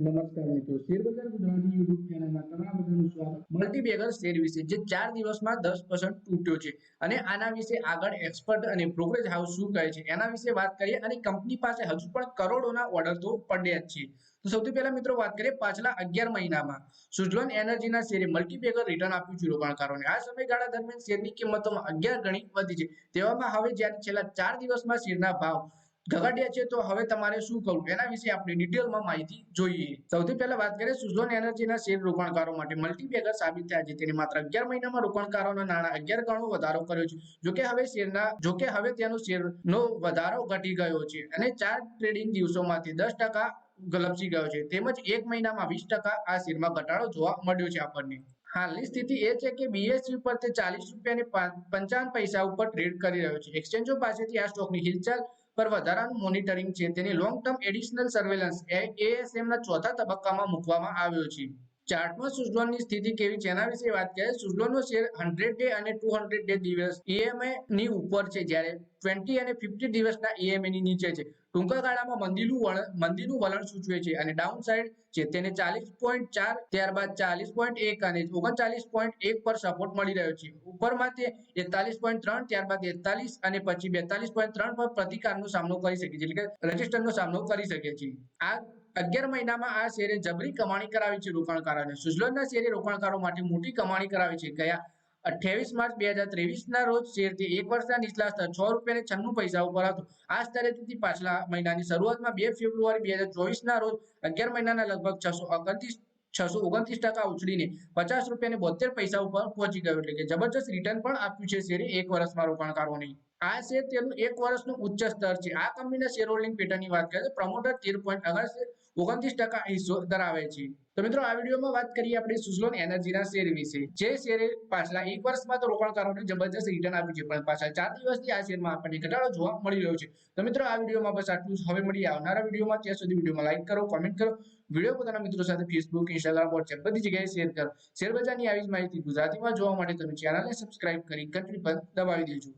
નમસ્કાર મિત્રો. શેર કરોડોના ઓર્ડર તો પડ્યા જ છે. પહેલા મિત્રો વાત કરીએ પાછલા અગિયાર મહિનામાં. સુઝલોન એનર્જીના શેરે મલ્ટીબેગર રિટર્ન આપ્યું છે રોકાણકારોને. આ સમયગાળા દરમિયાન શેરની કિંમતોમાં અગિયાર ગણી વધી છે. તેવામાં હવે જ્યારે છેલ્લા ચાર દિવસમાં શેરના ભાવ ગગડિયા છે તો હવે તમારે શું કરવું? એના વિશે આપણે ડિટેલમાં માહિતી જોઈએ. સૌથી પહેલા વાત કરીએ સુઝલોન એનર્જીના શેર રોકાણકારો માટે. મલ્ટીબેગર સાબિત થયા છે. તેને માત્ર અગિયાર મહિનામાં રોકાણકારોના નાણાં અગિયાર ગણો વધારો કર્યો છે. જોકે હવે શેરના જોકે હવે તેનો શેરનો વધારો ઘટી ગયો છે અને ચાર ટ્રેડિંગ દિવસોમાંથી દસ ટકા ગલપસી ગયો છે. તેમજ એક મહિનામાં વીસ ટકા આ શેરમાં ઘટાડો જોવા મળ્યો છે આપણને. હાલની સ્થિતિ એ છે કે બીએસસી પર તે ચાલીસ રૂપિયાની પંચાવન પૈસા ઉપર ટ્રેડ કરી રહ્યો છે. એક્સચેન્જો પાસેથી આ સ્ટોકની હિલચાલ પર વધારાનું મોનિટરિંગ છે. તેની long term additional surveillance ASM ના ચોથા તબક્કામાં મૂકવામાં આવ્યો છે. ચાર્ટમાં સુઝલોનની સ્થિતિ કેવી છે એના વિશે વાત કરીએ. સુઝલોનનો શેર હંડ્રેડ ડે અને ટુ હંડ્રેડ ડે દિવસ ઈએમઆઈ ની ઉપર છે. જ્યારે ટ્વેન્ટી અને ફિફ્ટી દિવસના ઈએમઆઈ ની નીચે છે. ટૂંકા ગાળામાં મંદીનું વલણ મંદીનું વલણ સૂચવે છે અને ડાઉન સાઇડ છે તેને ચાલીસ પોઈન્ટ ચાર, ત્યારબાદ ચાલીસ પોઈન્ટ એક અને ઓગણચાલીસ પોઈન્ટ એક પર સપોર્ટ મળી રહ્યો છે. ઉપરમાં તે એકતાલીસ પોઈન્ટ ત્રણ, ત્યારબાદ એકતાલીસ અને પછી બેતાલીસ પોઈન્ટ ત્રણ પર પ્રતિકારનો સામનો કરી શકે છે, એટલે કે રજિસ્ટરનો સામનો કરી શકે છે. આ અગિયાર મહિનામાં આ શેરે જબરી કમાણી કરાવી છે રોકાણકારોને. સુઝલોનના શેરે રોકાણકારો માટે મોટી કમાણી કરાવી છે. ગયા અઠ્યાવીસ માર્ચ બે હજાર ના રોજ શેરથી એક વર્ષના નીચલા સ્તર છ રૂપિયા છન્નું પૈસા ઉપર હતો. આ સ્તરે તેથી પાછલા મહિનાની શરૂઆતમાં બે ફેબ્રુઆરી બે હજાર ચોવીસ ના રોજ અગિયાર મહિનાના લગભગ છસો ઓગણત્રીસ છસો ઓગણત્રીસ ટકા ઉછળીને પચાસ રૂપિયા બોતેર પૈસા ઉપર પહોંચી ગયો. એટલે કે જબરજસ્ત રિટર્ન પણ આપ્યું છે શેરે એક વર્ષમાં રોકાણકારોને. આ શેર તેનું એક વર્ષનું ઉચ્ચ સ્તર છે. આ કંપનીના શેર હોલ્ડિંગ પેટર્નની વાત કરીએ તો પ્રમોટર તેર પોઈન્ટ ઓગણત્રીસ ટકા હિસ્સો ધરાવે છે. તો મિત્રો આ વિડીયોમાં વાત કરીએ આપણે સુઝલોન એનર્જીના શેર વિશે. જે શેરે પાછલા એક વર્ષમાં તો રોકાણકારોને જબરજસ્ત રિટર્ન આપ્યું છે, પણ પાછા ચાર દિવસથી આ શેરમાં આપણને ઘટાડો જોવા મળી રહ્યો છે. તો મિત્રો આ વિડીયોમાં બસ આટલું. હવે મળી આવનારા વિડીયોમાં. ત્યાં સુધી વિડીયોમાં લાઈક કરો કોમેન્ટ કરો. વીડિયો પોતાના મિત્રો સાથે ફેસબુક ઇન્સ્ટાગ્રામ વોટ્સએપ બધી જગ્યાએ શેર કરો. શેરબજારની આવી જ માહિતી ગુજરાતીમાં જોવા માટે તમે ચેનલને સબસ્ક્રાઇબ કરી ઘંટડી પર દબાવી દેજો.